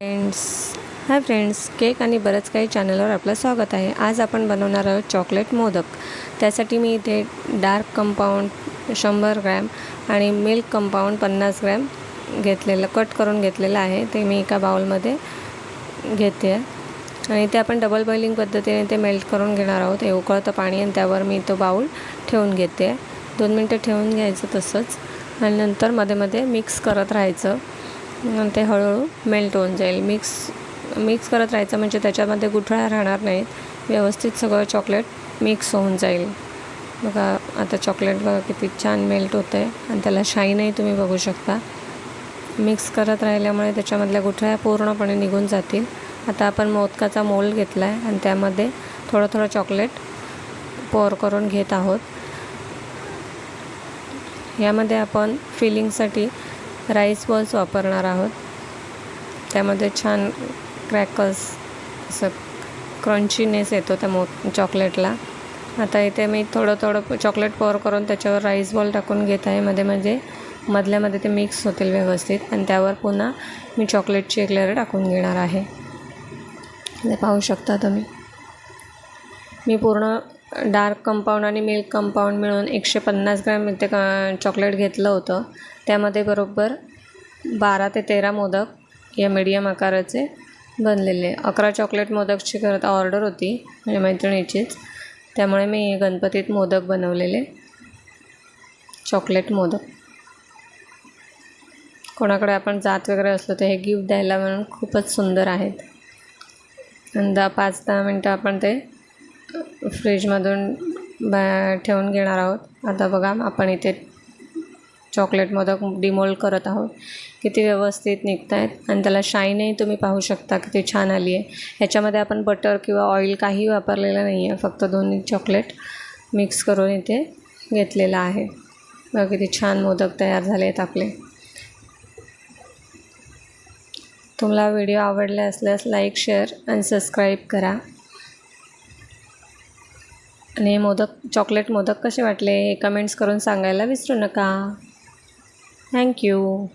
Friends hi friends cake आणि बरंच काही चॅनलवर आपलं स्वागत आहे. आज आपण बनवणार आहोत चॉकलेट मोदक. त्यासाठी मी इथे डार्क कंपाऊंड शंभर ग्रॅम आणि मिल्क कंपाऊंड पन्नास ग्रॅम घेतलेलं कट करून घेतलेलं आहे. ते मी एका बाउलमध्ये घेते. आणि ते आपण डबल बॉइलिंग पद्धतीने ते मेल्ट करून घेणार आहोत. हे उकळतं पाणी आणि त्यावर मी तो बाउल ठेवून घेते. दोन मिनटं ठेवून घ्यायचं तसंच. आणि नंतर मध्ये मध्ये मिक्स करत राहायचं. ते हळूहळू मेल्ट होऊन जाईल. मिक्स मिक्स करत राहायचं म्हणजे त्याच्यामध्ये गुठळ्या राहणार नाहीत. व्यवस्थित सगळं चॉकलेट मिक्स होऊन जाईल. बघा आता चॉकलेट बघा किती छान मेल्ट होतं आहे आणि त्याला शाईनही तुम्ही बघू शकता. मिक्स करत राहिल्यामुळे त्याच्यामधल्या गुठळ्या पूर्णपणे निघून जातील. आता आपण मोदकाचा मोल्ड घेतला आहे आणि त्यामध्ये थोडं थोडं चॉकलेट पोर करून घेत आहोत. यामध्ये आपण फिलिंगसाठी राईस बॉल्स वापरणार आहोत. त्यामध्ये छान क्रॅकर्स असं क्रंचीनेस येतो त्या मो चॉकलेटला आता इथे मी थोडं थोडं चॉकलेट पोर करून त्याच्यावर राईस बॉल टाकून घेत आहे. मध्ये मध्ये मधल्यामध्ये ते मिक्स होतील व्यवस्थित. आणि त्यावर पुन्हा मी चॉकलेटची एक लेअर टाकून घेणार आहे. पाहू शकता तुम्ही. मी पूर्ण डार्क कंपाऊंड आणि मिल्क कंपाऊंड मिळून एकशे पन्नास ग्रॅम इथे क चॉकलेट घेतलं होतं. त्यामध्ये बरोबर बारा ते तेरा मोदक या मीडियम आकाराचे बनलेले. अकरा चॉकलेट मोदकची करत ऑर्डर होती माझ्या मैत्रिणीचीच. त्यामुळे मी गणपतीत मोदक बनवलेले. चॉकलेट मोदक. कोणाकडे आपण जात वगैरे असलो तर हे गिफ्ट द्यायला म्हणून खूपच सुंदर आहेत. आणि दहा पाच दहा मिनटं आपण ते फ्रीजमधून बा ठेवून घेणार आहोत. आता बघा आपण इथे चॉकलेट मोदक डिमोल्ड करत आहोत. किती व्यवस्थित निघत आहेत आणि त्याला शाईनही तुम्ही पाहू शकता किती छान आली आहे. ह्याच्यामध्ये आपण बटर किंवा ऑइल काही वापरलेलं नाही आहे. फक्त दोन्ही चॉकलेट मिक्स करून इथे घेतलेलं आहे. बघा किती छान मोदक तयार झाले आहेत आपले. तुम्हाला व्हिडिओ आवडले असल्यास लाईक शेअर आणि सबस्क्राईब करा. आणि हे मोदक चॉकलेट मोदक कसे वाटले? हे कमेंट्स करून सांगायला विसरू नका. थँक्यू